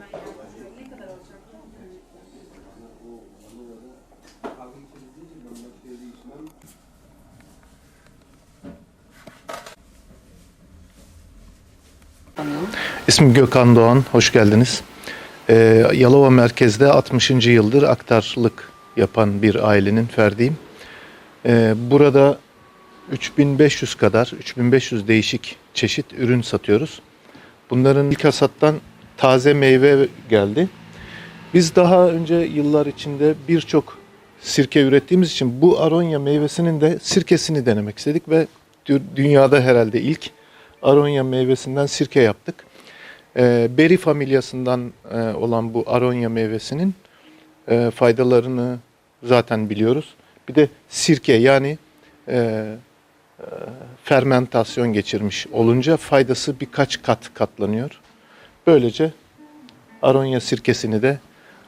ben? İsmim Gökhan Doğan, hoş geldiniz. Ee, Yalova merkezde 60. yıldır aktarlık yapan bir ailenin ferdiyim. Ee, burada 3500 kadar, 3500 değişik çeşit ürün satıyoruz. Bunların ilk hasattan taze meyve geldi. Biz daha önce yıllar içinde birçok sirke ürettiğimiz için bu aronya meyvesinin de sirkesini denemek istedik ve dü- dünyada herhalde ilk aronya meyvesinden sirke yaptık. Ee, beri familyasından e, olan bu aronya meyvesinin e, faydalarını zaten biliyoruz. Bir de sirke yani e, fermentasyon geçirmiş olunca faydası birkaç kat katlanıyor. Böylece aronya sirkesini de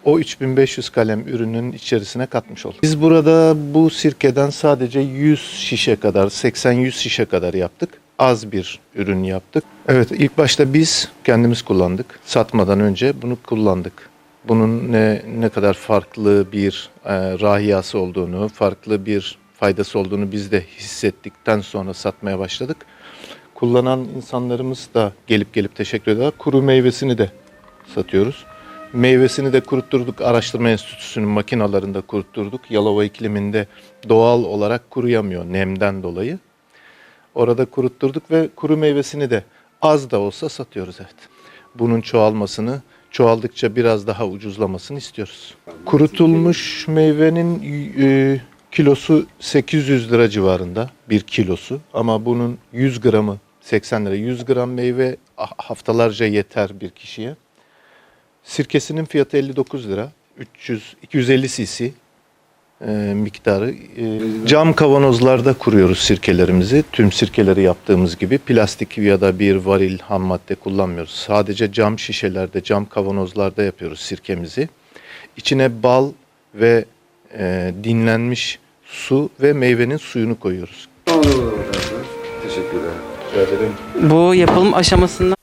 o 3500 kalem ürünün içerisine katmış olduk. Biz burada bu sirkeden sadece 100 şişe kadar, 80-100 şişe kadar yaptık. Az bir ürün yaptık. Evet ilk başta biz kendimiz kullandık. Satmadan önce bunu kullandık. Bunun ne, ne kadar farklı bir e, rahiyası olduğunu, farklı bir faydası olduğunu biz de hissettikten sonra satmaya başladık. Kullanan insanlarımız da gelip gelip teşekkür ediyorlar. Kuru meyvesini de satıyoruz. Meyvesini de kurutturduk. Araştırma Enstitüsü'nün makinalarında kurutturduk. Yalova ikliminde doğal olarak kuruyamıyor nemden dolayı. Orada kurutturduk ve kuru meyvesini de az da olsa satıyoruz evet. Bunun çoğalmasını, çoğaldıkça biraz daha ucuzlamasını istiyoruz. Kurutulmuş meyvenin e, kilosu 800 lira civarında bir kilosu ama bunun 100 gramı 80 lira. 100 gram meyve ah, haftalarca yeter bir kişiye. Sirkesinin fiyatı 59 lira. 300 250 cc e, miktarı. E, cam kavanozlarda kuruyoruz sirkelerimizi. Tüm sirkeleri yaptığımız gibi plastik ya da bir varil ham madde kullanmıyoruz. Sadece cam şişelerde, cam kavanozlarda yapıyoruz sirkemizi. İçine bal ve e, dinlenmiş su ve meyvenin suyunu koyuyoruz. Teşekkürler. Bu yapılım aşamasında